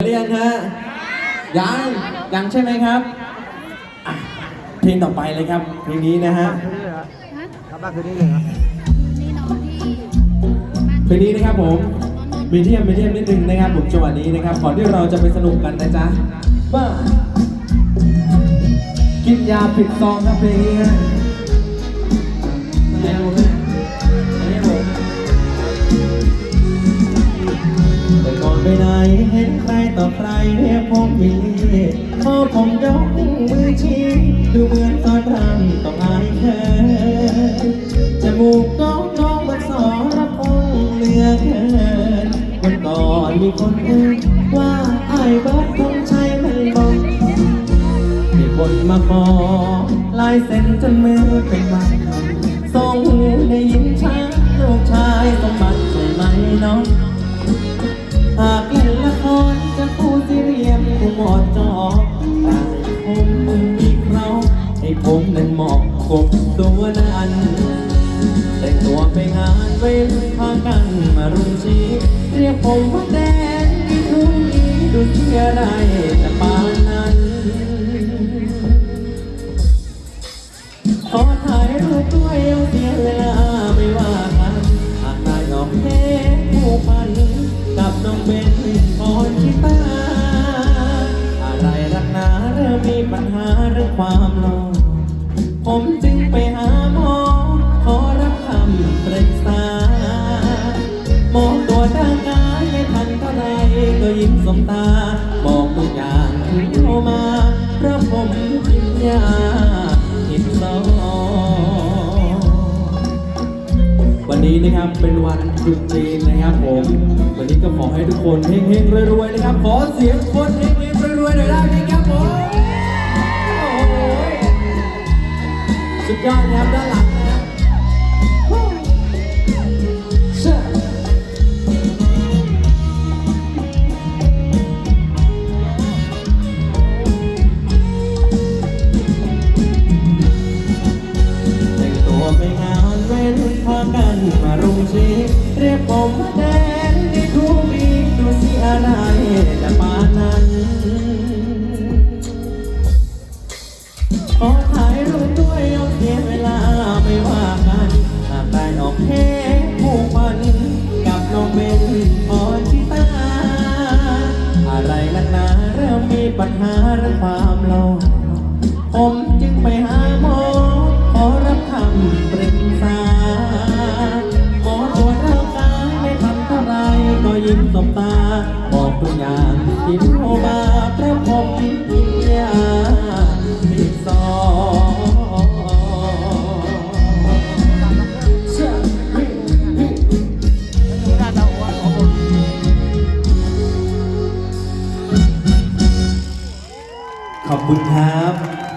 หรือยังฮะยังยังใช่ไหมครับอะเพลงต่อไปเลยครับเพลงนี้นะฮะครับบ้านคืนนี้เลยครับนี่นองที่เพลงนี้นะครับผมมีเทียมมีเทียมนิดนึงนะครับผมจังหวะนี้นะครับก่อนที่เราจะไปสนุกกันนะจ๊ะว่ากินยาผิดซองครับเพลงนี้ฮะ ผมมีพอผมยกมือชี้ดูเหมือนตอนรำต้องอายเธอจมูกน้องน้องมันสอระพงเหลือเกินวันก่อนมีคนพูดว่าไอ้ายบิร์ดคงใช่มันบอกมีคนมาขอลายเซ็นจนมือเป็นบัตรส่งได้ยินช้างลูกชายสมบัติใช่ไหมน้อง ตัวนั้นแต่งตัวไปงานไว้พากันมารุมชีเรียกผมว่าแดนที่ทุ่งนี้ดูเสียไรแต่ปานนั้นขอถ่ายรูปด้วยเอาเสียเวลาไม่ว่ากันหากได้ดอกเค้ผู้พันกับน้องเบนพรชิตาอะไรรักหนาเริ่มมีปัญหาเรื่องความหลงผมจึง ยิ้มสมตาบอกทุกอย่างที่โทรมาพระผมกินยาผิดซองวันนี้นะครับเป็นวันตรุษจีนนะครับผม วันนี้ก็ขอให้ทุกคนเฮงๆรวยๆนะครับ ขอเสียงคนเฮงๆรวยๆหน่อยได้ไหมครับผม โอ้โหสุดยอดนะครับด้านหลัง มารุมชีเรียกผมแดนที่คูบีดูสิอะไรแต่ปานนั้นขอถ่ายรูปด้วยเอาเสียเวลาไม่ว่ากันหากได้ออกเทผู้พันกับน้องเบนพรชิตา อะไรนักหนาเริ่มมีปัญหาเรื่องความหลงผมจึงไปหา บตาบอกทุกอย่างที่โทมาเพราะผมกินยาผิดซองเชื่อนขอบคุณครับ